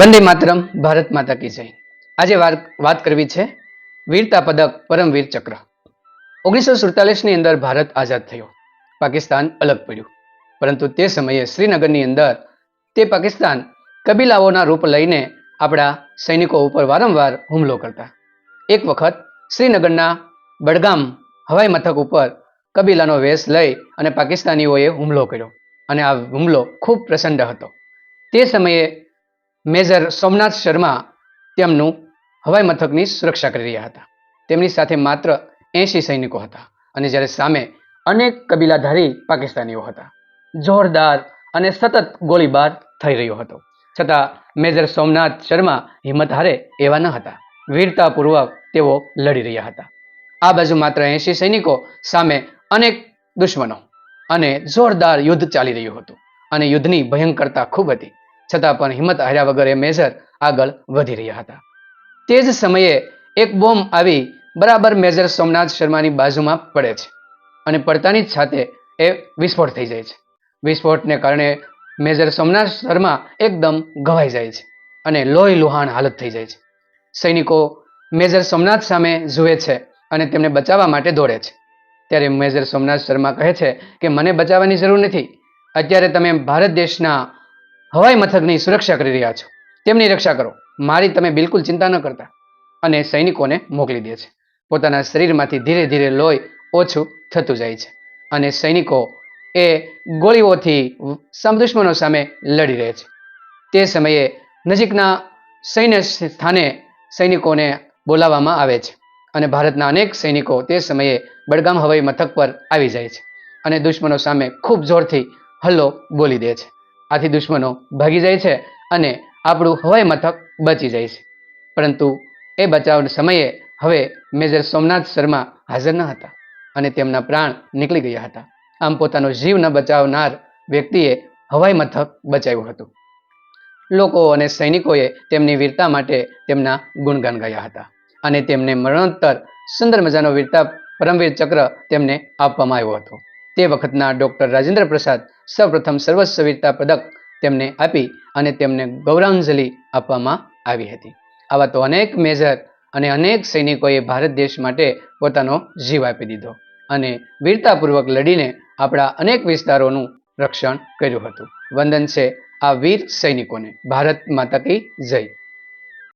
વંદે માતરમ, ભારત માતા કી જય. આજે વાત કરવી છે વીરતા પદક પરમવીર ચક્ર. ઓગણીસો સુડતાલીસની અંદર ભારત આઝાદ થયો. પાકિસ્તાન અલગ પડ્યું. પરંતુ તે સમયે શ્રીનગરની અંદર તે પાકિસ્તાન કબીલાઓના રૂપ લઈને આપણા સૈનિકો ઉપર વારંવાર હુમલો કરતા. એક વખત શ્રીનગરના બડગામ હવાઈ મથક ઉપર કબીલાનો વેશ લઈ અને પાકિસ્તાનીઓએ હુમલો કર્યો. અને આ હુમલો ખૂબ પ્રસંડ હતો. તે સમયે મેજર સોમનાથ શર્મા તેમનું હવાઈ મથકની સુરક્ષા કરી રહ્યા હતા. તેમની સાથે માત્ર એંશી સૈનિકો હતા અને જ્યારે સામે અનેક કબીલાધારી પાકિસ્તાનીઓ હતા. જોરદાર અને સતત ગોળીબાર થઈ રહ્યો હતો. છતાં મેજર સોમનાથ શર્મા હિંમત હારે એવા ન હતા. વીરતાપૂર્વક તેઓ લડી રહ્યા હતા. આ બાજુ માત્ર એંશી સૈનિકો સામે અનેક દુશ્મનો અને જોરદાર યુદ્ધ ચાલી રહ્યું હતું અને યુદ્ધની ભયંકરતા ખૂબ હતી. છતાં પણ હિંમત હાર્યા વગર એ મેજર આગળ વધી રહ્યા હતા. તે જ સમયે એક બોમ્બ આવી બરાબર મેજર સોમનાથ શર્માની બાજુમાં પડે છે અને પડતાની જ સાથે એ વિસ્ફોટ થઈ જાય છે. વિસ્ફોટને કારણે મેજર સોમનાથ શર્મા એકદમ ઘવાઈ જાય છે અને લોહી લુહાણ હાલત થઈ જાય છે. સૈનિકો મેજર સોમનાથ સામે જુએ છે અને તેમને બચાવવા માટે દોડે છે. ત્યારે મેજર સોમનાથ શર્મા કહે છે કે, મને બચાવવાની જરૂર નથી. અત્યારે તમે ભારત દેશના હવાઈ મથકની સુરક્ષા કરી રહ્યા છો. તેમની રક્ષા કરો. મારી તમે બિલકુલ ચિંતા ન કરતા. અને સૈનિકોને મોકલી દે છે. પોતાના શરીરમાંથી ધીરે ધીરે લોહી ઓછું થતું જાય છે. અને સૈનિકો એ ગોળીઓથી દુશ્મનો સામે લડી રહે છે. તે સમયે નજીકના સૈન્ય સ્થાને સૈનિકોને બોલાવવામાં આવે છે. અને ભારતના અનેક સૈનિકો તે સમયે બડગામ હવાઈ મથક પર આવી જાય છે. અને દુશ્મનો સામે ખૂબ જોરથી હલ્લો બોલી દે છે. આથી દુશ્મનો ભાગી જાય છે અને આપણું હવાઈ મથક બચી જાય છે. પરંતુ એ બચાવ સમયે હવે મેજર સોમનાથ શર્મા હાજર ન હતા અને તેમના પ્રાણ નીકળી ગયા હતા. આમ પોતાનો જીવ ન બચાવનાર વ્યક્તિએ હવાઈ મથક બચાવ્યું હતું. લોકો અને સૈનિકોએ તેમની વીરતા માટે તેમના ગુણગાન ગાયા હતા અને તેમને મરણોત્તર સુંદર મજાનો વીરતા પરમવીર ચક્ર તેમને આપવામાં આવ્યો હતો. તે વખતના ડૉક્ટર રાજેન્દ્ર પ્રસાદ સૌપ્રથમ સર્વસ્વીરતા પદક તેમને આપી અને તેમને ગૌરાંજલિ આપવામાં આવી હતી. આવા તો અનેક મેજર અને અનેક સૈનિકોએ ભારત દેશ માટે પોતાનો જીવ આપી દીધો અને વીરતાપૂર્વક લડીને આપણા અનેક વિસ્તારોનું રક્ષણ કર્યું હતું. વંદન છે આ વીર સૈનિકોને. ભારત માતા કી જય.